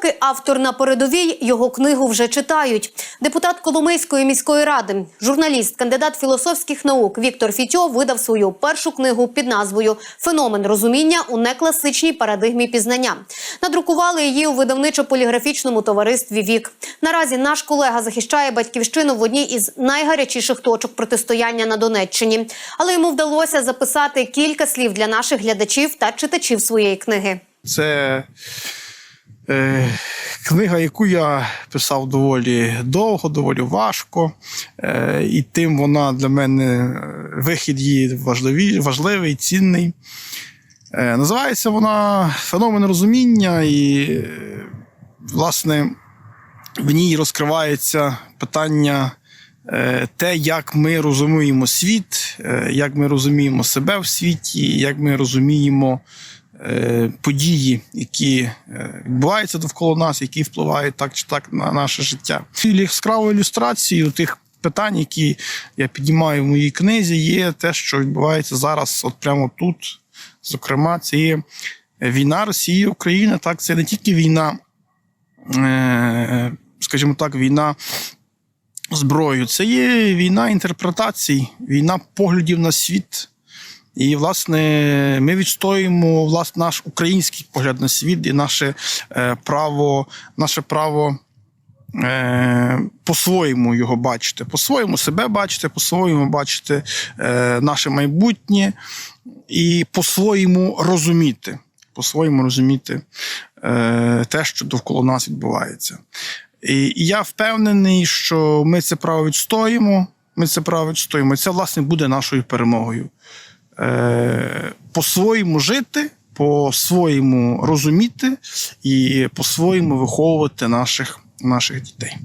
Поки автор на передовій його книгу вже читають. Депутат Коломийської міської ради, журналіст, кандидат філософських наук Віктор Фітьо видав свою першу книгу під назвою Феномен розуміння у некласичній парадигмі пізнання. Надрукували її у видавничо-поліграфічному товаристві Вік. Наразі наш колега захищає батьківщину в одній із найгарячіших точок протистояння на Донеччині. Але йому вдалося записати кілька слів для наших глядачів та читачів своєї книги. Це книга, яку я писав доволі довго, доволі важко. Е, і тим вона для мене е, вихід її важливий, важливий цінний. Е, називається вона Феномен розуміння, і, е, власне, в ній розкривається питання. е, Те, як ми розуміємо світ, е, як ми розуміємо себе в світі, як ми розуміємо е, події, які е, відбуваються довкола нас, які впливають так чи так на наше життя. Яскравою ілюстрацією тих питань, які я піднімаю в моїй книзі, є те, що відбувається зараз, от прямо тут. Зокрема, це є війна Росії і України. Так, це не тільки війна, е, скажімо так, війна зброєю, це є війна інтерпретацій, війна поглядів на світ. І, власне, ми відстоюємо власне, наш український погляд на світ і наше е, право, наше право е, по-своєму його бачити, по-своєму себе бачити, по-своєму бачити е, наше майбутнє і по-своєму розуміти, по-своєму розуміти е, те, що довкола нас відбувається. І, і я впевнений, що ми це право відстоїмо. Ми це право відстоїмо. Це, власне, буде нашою перемогою. Е, по-своєму жити, по-своєму розуміти і по-своєму виховувати наших, наших дітей.